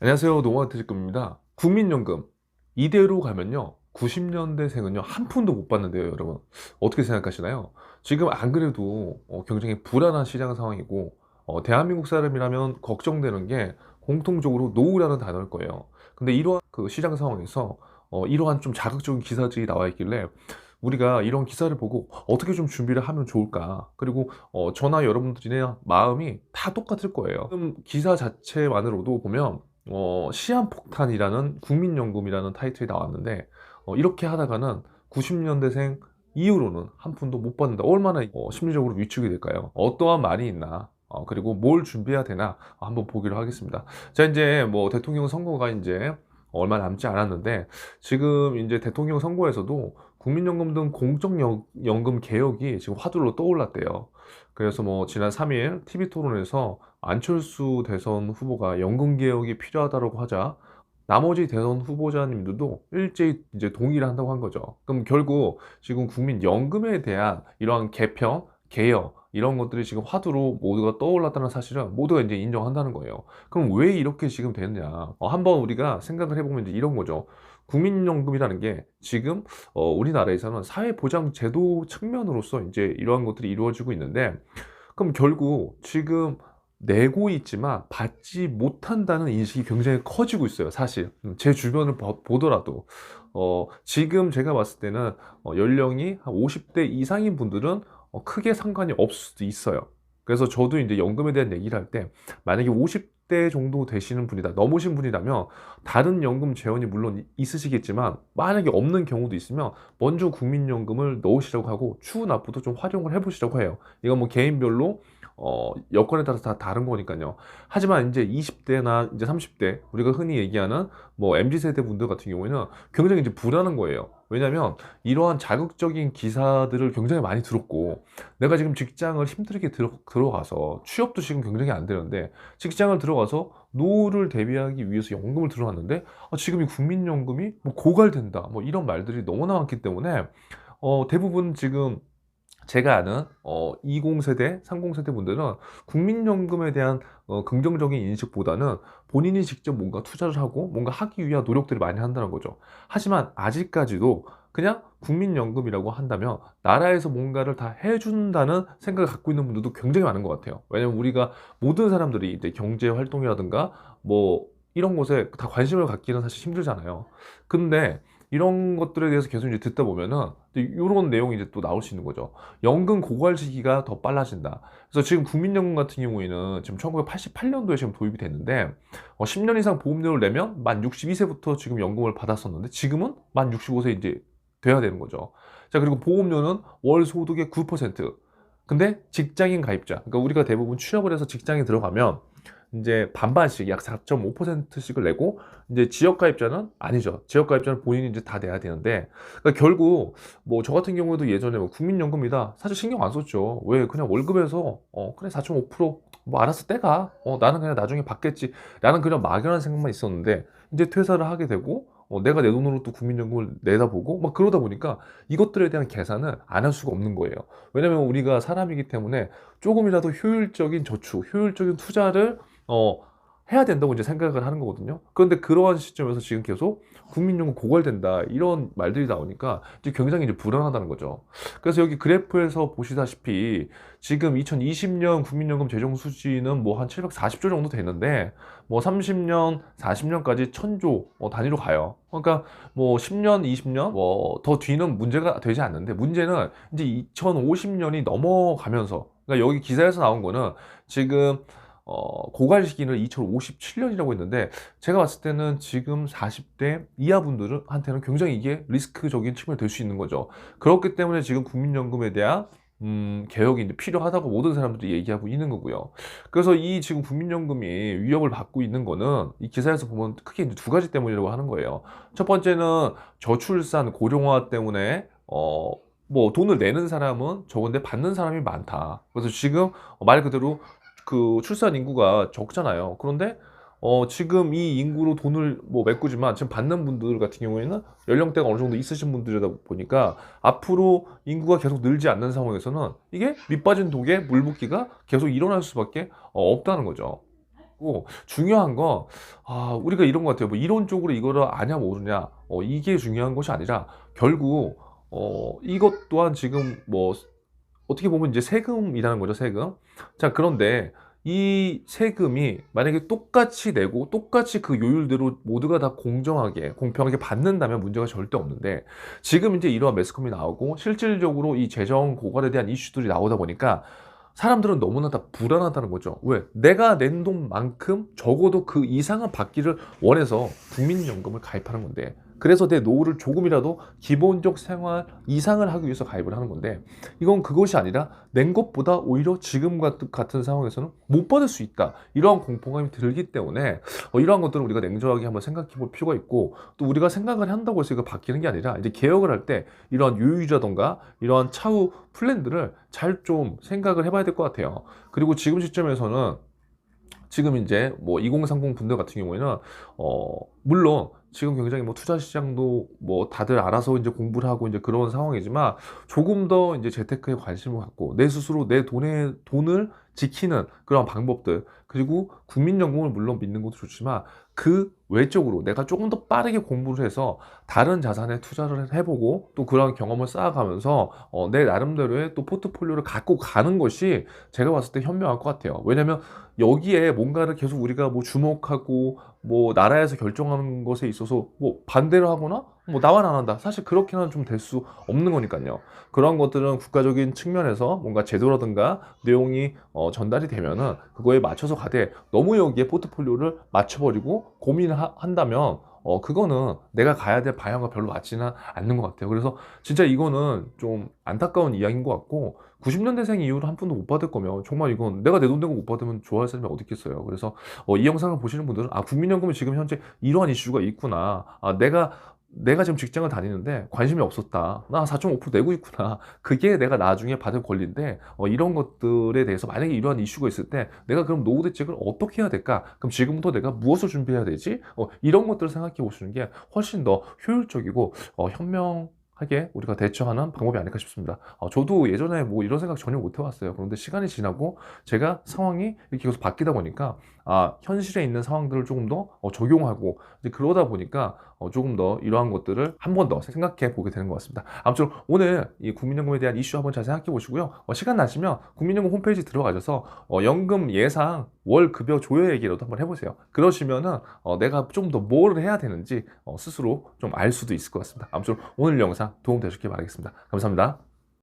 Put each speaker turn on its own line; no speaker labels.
안녕하세요. 노원태직금입니다. 국민연금 이대로 가면요. 90년대생은요 한 푼도 못 받는데요, 여러분. 어떻게 생각하시나요? 지금 안 그래도 어, 굉장히 불안한 시장 상황이고 어, 대한민국 사람이라면 걱정되는 게 공통적으로 노후라는 단어일 거예요. 근데 이러한 그 시장 상황에서 어, 이러한 좀 자극적인 기사들이 나와 있길래 우리가 이런 기사를 보고 어떻게 좀 준비를 하면 좋을까? 그리고 어, 저나 여러분들의 마음이 다 똑같을 거예요. 지금 기사 자체만으로도 보면 어, 시한폭탄이라는 국민연금이라는 타이틀이 나왔는데 어, 이렇게 하다가는 90년대생 이후로는 한 푼도 못 받는다. 얼마나 어, 심리적으로 위축이 될까요? 어떠한 말이 있나? 어, 그리고 뭘 준비해야 되나 한번 보기로 하겠습니다. 자, 이제 뭐 대통령 선거가 이제 얼마 남지 않았는데 지금 이제 대통령 선거에서도 국민연금 등 공적연금 개혁이 지금 화두로 떠올랐대요. 그래서 뭐 지난 3일 TV 토론에서 안철수 대선 후보가 연금 개혁이 필요하다고 하자 나머지 대선 후보자님들도 일제히 이제 동의를 한다고 한 거죠. 그럼 결국 지금 국민 연금에 대한 이러한 개편, 개혁 이런 것들이 지금 화두로 모두가 떠올랐다는 사실은 모두가 이제 인정한다는 거예요. 그럼 왜 이렇게 지금 됐냐? 어, 한번 우리가 생각을 해보면 이제 이런 거죠. 국민연금이라는 게 지금 어, 우리나라에서는 사회보장제도 측면으로서 이제 이러한 것들이 이루어지고 있는데 그럼 결국 지금 내고 있지만 받지 못한다는 인식이 굉장히 커지고 있어요, 사실. 음, 제 주변을 보- 보더라도. 어, 지금 제가 봤을 때는 어, 연령이 한 50대 이상인 분들은 어, 크게 상관이 없을 수도 있어요. 그래서 저도 이제 연금에 대한 얘기를 할 때 만약에 50대 정도 되시는 분이다, 넘으신 분이라면 다른 연금 재원이 물론 있으시겠지만 만약에 없는 경우도 있으면 먼저 국민연금을 넣으시라고 하고 추후 납부도 좀 활용을 해보시라고 해요. 이건 뭐 개인별로 어, 여건에 따라서 다 다른 거니까요. 하지만 이제 20대나 이제 30대 우리가 흔히 얘기하는 뭐 MZ 세대 분들 같은 경우에는 굉장히 이제 불안한 거예요. 왜냐하면 이러한 자극적인 기사들을 굉장히 많이 들었고 내가 지금 직장을 힘들게 들어, 들어가서 취업도 지금 굉장히 안 되는데 직장을 들어가서 노후를 대비하기 위해서 연금을 들어갔는데 아, 지금 이 국민연금이 뭐 고갈된다 뭐 이런 말들이 너무나 많기 때문에 어, 대부분 지금 제가 아는 어, 20세대, 30세대 분들은 국민연금에 대한 어, 긍정적인 인식보다는 본인이 직접 뭔가 투자를 하고 뭔가 하기 위한 노력들을 많이 한다는 거죠. 하지만 아직까지도 그냥 국민연금이라고 한다면 나라에서 뭔가를 다 해준다는 생각을 갖고 있는 분들도 굉장히 많은 것 같아요. 왜냐면 우리가 모든 사람들이 이제 경제 활동이라든가 뭐 이런 것에 다 관심을 갖기는 사실 힘들잖아요. 근데 이런 것들에 대해서 계속 이제 듣다 보면은 이런 내용이 이제 또 나올 수 있는 거죠. 연금 고갈 시기가 더 빨라진다. 그래서 지금 국민연금 같은 경우에는 지금 1988년도에 지금 도입이 됐는데 어, 10년 이상 보험료를 내면 만 62세부터 지금 연금을 받았었는데 지금은 만 65세 이제 돼야 되는 거죠. 자, 그리고 보험료는 월 소득의 9%. 근데 직장인 가입자, 그러니까 우리가 대부분 취업을 해서 직장에 들어가면 이제 반반씩 약 4.5%씩을 내고 이제 지역 가입자는 아니죠. 지역 가입자는 본인이 이제 다 내야 되는데 그러니까 결국 뭐 저 같은 경우에도 예전에 뭐 국민연금이다 사실 신경 안 썼죠. 왜 그냥 월급에서 어 그래 4.5%뭐 알아서 떼가 어 나는 그냥 나중에 받겠지 라는 그냥 막연한 생각만 있었는데 이제 퇴사를 하게 되고 어, 내가 내 돈으로 또 국민연금을 내다보고 막 그러다 보니까 이것들에 대한 계산을 안할 수가 없는 거예요. 왜냐면 우리가 사람이기 때문에 조금이라도 효율적인 저축, 효율적인 투자를 어, 해야 된다고 이제 생각을 하는 거거든요. 그런데 그러한 시점에서 지금 계속 국민연금 고갈된다 이런 말들이 나오니까 이제 굉장히 이제 불안하다는 거죠. 그래서 여기 그래프에서 보시다시피 지금 2020년 국민연금 재정 수지는 뭐 한 740조 정도 되는데 뭐 30년, 40년까지 1000조 어, 단위로 가요. 그러니까 뭐 10년, 20년 뭐 더 뒤는 문제가 되지 않는데 문제는 이제 2050년이 넘어가면서 그러니까 여기 기사에서 나온 거는 지금 어, 고갈 시기는 2057년이라고 했는데 제가 봤을 때는 지금 40대 이하 분들한테는 굉장히 이게 리스크적인 측면이 될 수 있는 거죠. 그렇기 때문에 지금 국민연금에 대한 음, 개혁이 이제 필요하다고 모든 사람들이 얘기하고 있는 거고요. 그래서 이 지금 국민연금이 위협을 받고 있는 거는 이 기사에서 보면 크게 이제 두 가지 때문이라고 하는 거예요. 첫 번째는 저출산 고령화 때문에 어, 뭐 돈을 내는 사람은 적은데 받는 사람이 많다. 그래서 지금 말 그대로 그 출산 인구가 적잖아요. 그런데 어, 지금 이 인구로 돈을 뭐 메꾸지만 지금 받는 분들 같은 경우에는 연령대가 어느 정도 있으신 분들이다 보니까 앞으로 인구가 계속 늘지 않는 상황에서는 이게 밑 빠진 독에 물 붓기가 계속 일어날 수밖에 어, 없다는 거죠. 고 중요한 건 아, 우리가 이런 것 같아요. 뭐 이론적으로 이거를 아냐 모르냐 어, 이게 중요한 것이 아니라 결국 어, 이것 또한 지금 뭐 어떻게 보면 이제 세금이라는 거죠, 세금. 자, 그런데 이 세금이 만약에 똑같이 내고 똑같이 그 요율대로 모두가 다 공정하게, 공평하게 받는다면 문제가 절대 없는데 지금 이제 이러한 매스컴이 나오고 실질적으로 이 재정 고갈에 대한 이슈들이 나오다 보니까 사람들은 너무나 다 불안하다는 거죠. 왜? 내가 낸 돈만큼 적어도 그 이상은 받기를 원해서 국민연금을 가입하는 건데 그래서 내 노후를 조금이라도 기본적 생활 이상을 하기 위해서 가입을 하는 건데 이건 그것이 아니라 낸 것보다 오히려 지금 같- 같은 상황에서는 못 받을 수 있다. 이러한 공포감이 들기 때문에 어, 이러한 것들을 우리가 냉정하게 한번 생각해 볼 필요가 있고 또 우리가 생각을 한다고 해서 이거 바뀌는 게 아니라 이제 개혁을 할 때 이러한 요율이라던가 이러한 차후 플랜들을 잘 좀 생각을 해봐야 될 것 같아요. 그리고 지금 시점에서는 지금 이제 뭐 2030 분들 같은 경우에는 어 물론 지금 굉장히 뭐 투자 시장도 뭐 다들 알아서 이제 공부를 하고 이제 그런 상황이지만 조금 더 이제 재테크에 관심을 갖고 내 스스로 내 돈에 돈을 지키는 그런 방법들 그리고 국민연금을 물론 믿는 것도 좋지만 그 외적으로 내가 조금 더 빠르게 공부를 해서 다른 자산에 투자를 해보고 또 그런 경험을 쌓아가면서 어, 내 나름대로의 또 포트폴리오를 갖고 가는 것이 제가 봤을 때 현명할 것 같아요. 왜냐면 여기에 뭔가를 계속 우리가 뭐 주목하고 뭐 나라에서 결정하는 것에 있어서 뭐 반대를 하거나 뭐 나만 안 한다. 사실 그렇게는 좀 될 수 없는 거니까요. 그런 것들은 국가적인 측면에서 뭔가 제도라든가 내용이 어, 전달이 되면은 그거에 맞춰서 가되 너무 여기에 포트폴리오를 맞춰버리고 고민을 하- 한다면 어 그거는 내가 가야 될 방향과 별로 맞지는 않는 것 같아요. 그래서 진짜 이거는 좀 안타까운 이야기인 것 같고 90년대생 이후로 한 푼도 못 받을 거면 정말 이건 내가 내 돈 내고 못 받으면 좋아할 사람이 어디 있겠어요. 그래서 어, 이 영상을 보시는 분들은 아 국민연금이 지금 현재 이러한 이슈가 있구나. 아 내가 내가 지금 직장을 다니는데 관심이 없었다. 나 4.5% 내고 있구나. 그게 내가 나중에 받을 권리인데 어, 이런 것들에 대해서 만약에 이러한 이슈가 있을 때 내가 그럼 노후 대책을 어떻게 해야 될까? 그럼 지금부터 내가 무엇을 준비해야 되지? 어, 이런 것들을 생각해 보시는 게 훨씬 더 효율적이고 어, 현명 하게 우리가 대처하는 방법이 아닐까 싶습니다. 어, 저도 예전에 뭐 이런 생각 전혀 못 해왔어요. 그런데 시간이 지나고 제가 상황이 이렇게 계속 바뀌다 보니까 아, 현실에 있는 상황들을 조금 더 어, 적용하고 그러다 보니까 어, 조금 더 이러한 것들을 한 번 더 생각해 보게 되는 것 같습니다. 아무튼 오늘 이 국민연금에 대한 이슈 한번 잘 생각해 보시고요. 어, 시간 나시면 국민연금 홈페이지 들어가셔서 어, 연금 예상 월 급여 조회 얘기라도 한번 해보세요. 그러시면은 어, 내가 좀 더 뭘 해야 되는지 어, 스스로 좀 알 수도 있을 것 같습니다. 아무튼 오늘 영상 도움 되셨길 바라겠습니다. 감사합니다.